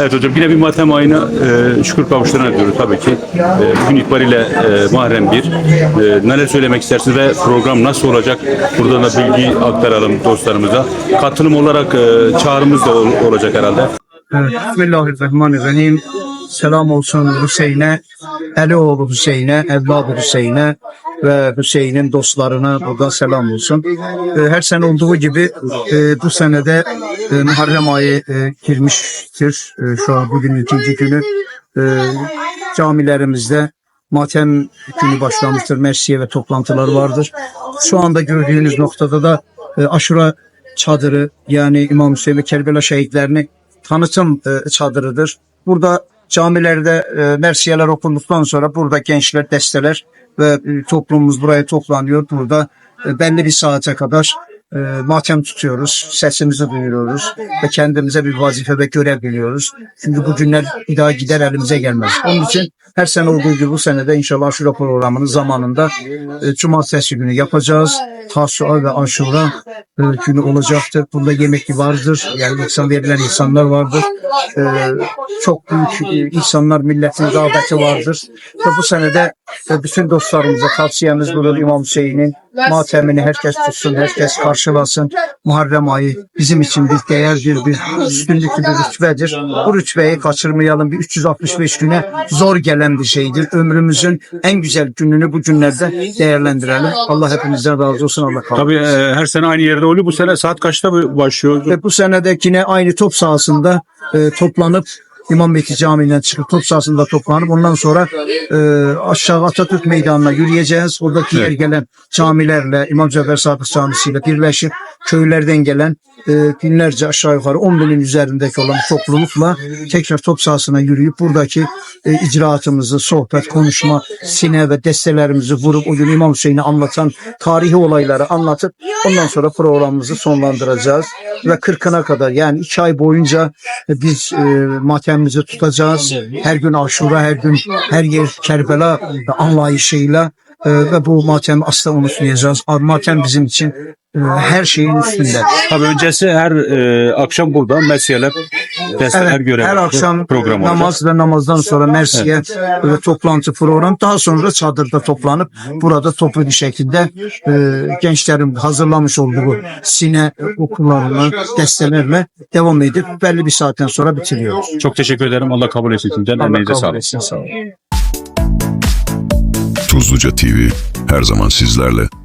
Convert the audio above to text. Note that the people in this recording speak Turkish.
Evet hocam yine bir matem ayına e, şükür kavuşturana diyoruz tabii ki. E, bugün itibariyle e, Muharrem 1. E, neler söylemek istersiniz ve program nasıl olacak? Buradan da bilgi aktaralım dostlarımıza. Katılım olarak e, çağrımız da ol- olacak herhalde. Evet, Bismillahirrahmanirrahim. Selam olsun Hüseyin'e, Elioğlu Hüseyin'e, evladı Hüseyin'e ve Hüseyin'in dostlarına buradan selam olsun. Ee, Her sene olduğu gibi e, bu senede e, Muharrem ayı e, girmiştir. E, Şu an bugün ikinci günü e, camilerimizde matem günü başlamıştır. Mersiye ve toplantılar vardır. Şu anda gördüğünüz noktada da e, aşura çadırı yani İmam Hüseyin ve Kerbela şehitlerini tanıtım e, çadırıdır. Burada camilerde e, mersiyeler okunduktan sonra burada gençler desteler ve e, toplumumuz buraya toplanıyor. Burada e, belli bir saate kadar e, matem tutuyoruz, sesimizi duyuruyoruz ve kendimize bir vazife ve görev biliyoruz. Çünkü bu günler bir daha gider elimize gelmez. Onun için her sene olduğu gibi bu senede inşallah aşura programının zamanında e, cumartesi günü yapacağız. Tasua ve aşura e, günü olacaktır. Bunda yemekli vardır. Yani insan verilen insanlar vardır. E, çok büyük e, insanlar milletin daveti vardır. Ve bu senede e, bütün dostlarımıza tavsiyemiz budur İmam Hüseyin'in matemini herkes tutsun, herkes karşılasın. Muharrem ayı bizim için bir değerdir, bir üstünlüklü bir rütbedir. Bu rütbeyi kaçırmayalım. Bir 365 güne zor gelen bir şeydir. Ömrümüzün en güzel gününü bu günlerde değerlendirelim. Allah hepimizden razı olsun. Allah kabul Tabii e, her sene aynı yerde oluyor. Bu sene saat kaçta başlıyor? ve bu sene de yine aynı top sahasında e, toplanıp İmam Beki Camii'nden çıkıp top sahasında toplanıp ondan sonra e, aşağı Atatürk Meydanı'na yürüyeceğiz. Oradaki yer gelen camilerle İmam Cafer Sadık Camisi ile birleşip köylerden gelen e, binlerce aşağı yukarı 10 binin üzerindeki olan toplulukla tekrar top sahasına yürüyüp buradaki e, icraatımızı, sohbet, konuşma, sine ve destelerimizi vurup o gün İmam Hüseyin'i anlatan tarihi olayları anlatıp ondan sonra programımızı sonlandıracağız. Ve kırkına kadar yani iki ay boyunca e, biz e, matemimizi tutacağız. Her gün aşura, her gün her yer Kerbela anlayışıyla e, ve bu matemi asla unutmayacağız. Matem bizim için e, her şeyin üstünde. Tabii öncesi her e, akşam burada mesiyeler, desteler Evet, görev her akşam program olacak. namaz ve namazdan sonra Mersiye ve toplantı program. Daha sonra çadırda toplanıp burada toplu bir şekilde e, gençlerin hazırlamış olduğu sine okullarını destelerle devam edip belli bir saatten sonra bitiriyoruz. Çok teşekkür ederim. Allah kabul etsin. Can Allah emeğinize kabul sağlık. etsin. Sağ olun. Tuzluca TV her zaman sizlerle.